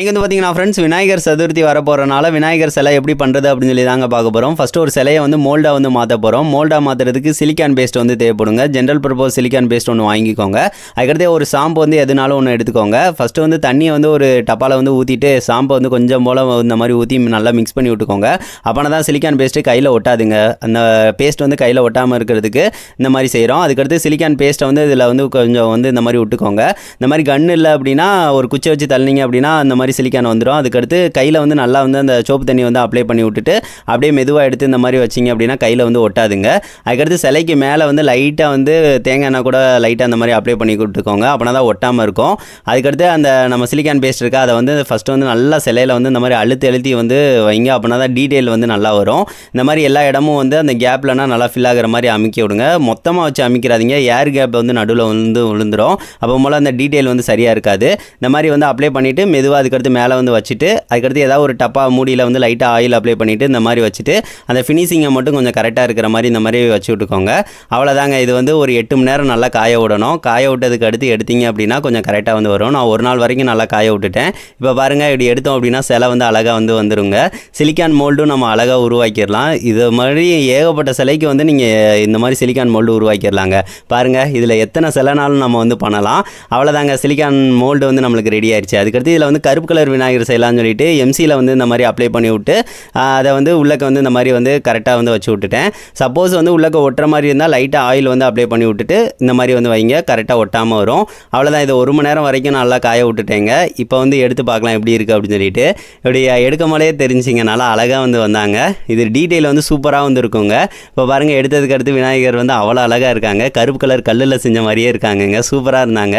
இங்கே வந்து பார்த்தீங்கன்னா ஃப்ரெண்ட்ஸ் விநாயகர் சதுர்த்தி வரப்போகிறனால விநாயகர் சிலை எப்படி பண்ணுறது அப்படின்னு சொல்லி தாங்க பார்க்க போகிறோம் ஃபஸ்ட்டு ஒரு சிலையை வந்து மோல்டாக வந்து மாற்ற போகிறோம் மோல்டாக மாற்றுறதுக்கு சிலிக்கான் பேஸ்ட் வந்து தேவைப்படுங்க. ஜென்ரல் பர்பஸ் சிலிக்கான் பேஸ்ட் ஒன்று வாங்கிக்கோங்க. அதுக்கடுத்து ஒரு சாம்பு வந்து எதுனாலும் ஒன்று எடுத்துக்கோங்க. ஃபஸ்ட்டு வந்து தண்ணியை வந்து ஒரு டப்பாவில் வந்து ஊற்றிட்டு சாம்பை வந்து கொஞ்சம் போல் இந்த மாதிரி ஊற்றி நல்லா மிக்ஸ் பண்ணி விட்டுக்கோங்க. அப்போனா தான் சிலிக்கான் பேஸ்ட்டு கையில் ஒட்டாதுங்க. அந்த பேஸ்ட் வந்து கையில் ஒட்டாமல் இருக்கிறதுக்கு இந்த மாதிரி செய்கிறோம் அதுக்கடுத்து சிலிக்கான் பேஸ்ட்டை வந்து இதில் வந்து கொஞ்சம் வந்து இந்த மாதிரி விட்டுக்கோங்க. இந்த மாதிரி கன் இல்லை அப்படின்னா ஒரு குச்சி வச்சு தள்ளினீங்க அப்படின்னா அந்த மாதிரி சிலிக்கான் வந்துடும் அதுக்கடுத்து கையில் வந்து நல்லா வந்து அந்த சோப்பு தண்ணி வந்து அப்ளை பண்ணி விட்டுட்டு அப்படியே மெதுவாக எடுத்து இந்த மாதிரி வச்சிங்க அப்படின்னா கையில் வந்து ஒட்டாதுங்க. அதுக்கடுத்து சிலைக்கு மேலே வந்து லைட்டாக வந்து தேங்காய் எண்ணெய் கூட லைட்டாக அந்த மாதிரி அப்ளை பண்ணி கொடுத்துக்கோங்க. அப்படின்னா தான் ஒட்டாமல் இருக்கும். அதுக்கடுத்து அந்த நம்ம சிலிக்கான் பேஸ்ட் இருக்கா அதை வந்து ஃபஸ்ட்டு வந்து நல்லா சிலையில் வந்து இந்த மாதிரி அழுத்தி அழுத்தி வந்து வைங்க. அப்படின்னா தான் டீட்டெயில் வந்து நல்லா வரும். இந்த மாதிரி எல்லா இடமும் வந்து அந்த கேப்லனா நல்லா ஃபில் ஆகிற மாதிரி அமைக்கி விடுங்க. மொத்தமாக வச்சு அமைக்கிறாதீங்க. ஏர் கேப் வந்து நடுவில் வந்து விழுந்துரும் அப்போ போல் அந்த டீட்டெயில் வந்து சரியாக இருக்காது. இந்த மாதிரி வந்து அப்ளை பண்ணிவிட்டு மெதுவாக அதுக்கு அதுக்கடுத்து மேலே வந்து வச்சுட்டு அதுக்கடுத்து ஏதாவது ஒரு டப்பா மூடியில் வந்து லைட்டாக ஆயில் அப்ளை பண்ணிவிட்டு இந்த மாதிரி வச்சுட்டு அந்த ஃபினிஷிங்கை மட்டும் கொஞ்சம் கரெக்டாக இருக்கிற மாதிரி இந்த மாதிரி வச்சு விட்டுக்கோங்க. அவ்வளோதாங்க இது வந்து ஒரு எட்டு மணி நேரம் நல்லா காய விடணும். காய விட்டதுக்கு அடுத்து எடுத்தீங்க அப்படின்னா கொஞ்சம் கரெக்டாக வந்து வரும். நான் ஒரு நாள் வரைக்கும் நல்லா காய விட்டுட்டேன். இப்போ பாருங்கள் இப்படி எடுத்தோம் அப்படின்னா சிலை வந்து அழகாக வந்து வந்துருங்க. சிலிக்கான் மோல்டும் நம்ம அழகாக உருவாக்கிடலாம். இது மாதிரி ஏகப்பட்ட சிலைக்கு வந்து நீங்கள் இந்த மாதிரி சிலிக்கான் மோல்டு உருவாக்கிடலாங்க. பாருங்கள் இதில் எத்தனை சிலைனாலும் நம்ம வந்து பண்ணலாம். அவ்வளோதாங்க சிலிக்கான் மோல்டு வந்து நம்மளுக்கு ரெடி ஆயிடுச்சு அதுக்கடுத்து இதில் வந்து கருப்பு கலர் விநாயகர் செய்யலாம்னு சொல்லிட்டு எம்சியில் வந்து இந்த மாதிரி அப்ளை பண்ணி விட்டு அதை வந்து உள்ளக்க வந்து இந்த மாதிரி வந்து கரெக்டாக வந்து வச்சு விட்டுட்டேன். சப்போஸ் வந்து உள்ளக்க ஒட்டுற மாதிரி இருந்தால் லைட்டாக ஆயில் வந்து அப்ளை பண்ணி விட்டுட்டு இந்த மாதிரி வந்து வைங்க கரெக்டாக ஒட்டாமல் வரும். அவ்வளோதான் இது ஒரு மணி நேரம் வரைக்கும் நல்லா காய விட்டுட்டேங்க. இப்போ வந்து எடுத்து பார்க்கலாம் எப்படி இருக்குது அப்படின்னு சொல்லிட்டு. இப்படி எடுக்கும் போதே தெரிஞ்சிங்க. நல்லா அழகாக வந்து வந்தாங்க. இது டீட்டெயில் வந்து சூப்பராக வந்து இருக்குங்க. இப்போ பாருங்கள் எடுத்ததுக்கு அடுத்து விநாயகர் வந்து அவ்வளோ அழகாக இருக்காங்க. கருப்பு கலர் கல்லில் செஞ்ச மாதிரியே இருக்காங்கங்க. சூப்பராக இருந்தாங்க.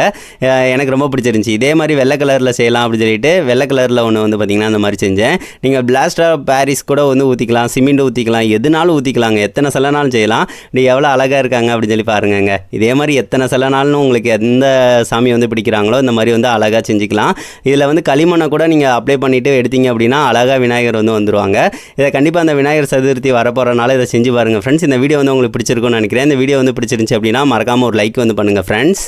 எனக்கு ரொம்ப பிடிச்சிருந்துச்சி. இதே மாதிரி வெள்ளை கலரில் செய்யலாம் அப்படின்னு சொல்லிட்டு வெள்ளை கலரில் ஒன்று வந்து பார்த்திங்கன்னா அந்த மாதிரி செஞ்சேன். நீங்கள் பிளாஸ்டர் பாரிஸ் கூட வந்து ஊற்றிக்கலாம் சிமெண்ட் ஊற்றிக்கலாம் எதுனாலும் ஊற்றிக்கலாங்க எத்தனை சிலனாலும் செய்யலாம். இப்படி எவ்வளோ அழகாக இருக்காங்க அப்படின்னு சொல்லி பாருங்கங்க. இதே மாதிரி எத்தனை சிலனாலும் உங்களுக்கு எந்த சாமி வந்து பிடிக்கிறாங்களோ இந்த மாதிரி வந்து அழகாக செஞ்சுக்கலாம். இதில் வந்து களிமண்ணை கூட நீங்கள் அப்ளை பண்ணிவிட்டு எடுத்தீங்க அப்படின்னா அழகாக விநாயகர் வந்து வந்துடுவாங்க இதை கண்டிப்பாக அந்த விநாயகர் சதுர்த்தி வரப்போகிறனால இதை செஞ்சு பாருங்கள் ஃப்ரெண்ட்ஸ் இந்த வீடியோ வந்து உங்களுக்கு பிடிச்சிருக்கும்னு நினைக்கிறேன். இந்த வீடியோ வந்து பிடிச்சிருந்துச்சி அப்படின்னா மறக்காமல் ஒரு லைக் வந்து பண்ணுங்கள் ஃப்ரெண்ட்ஸ்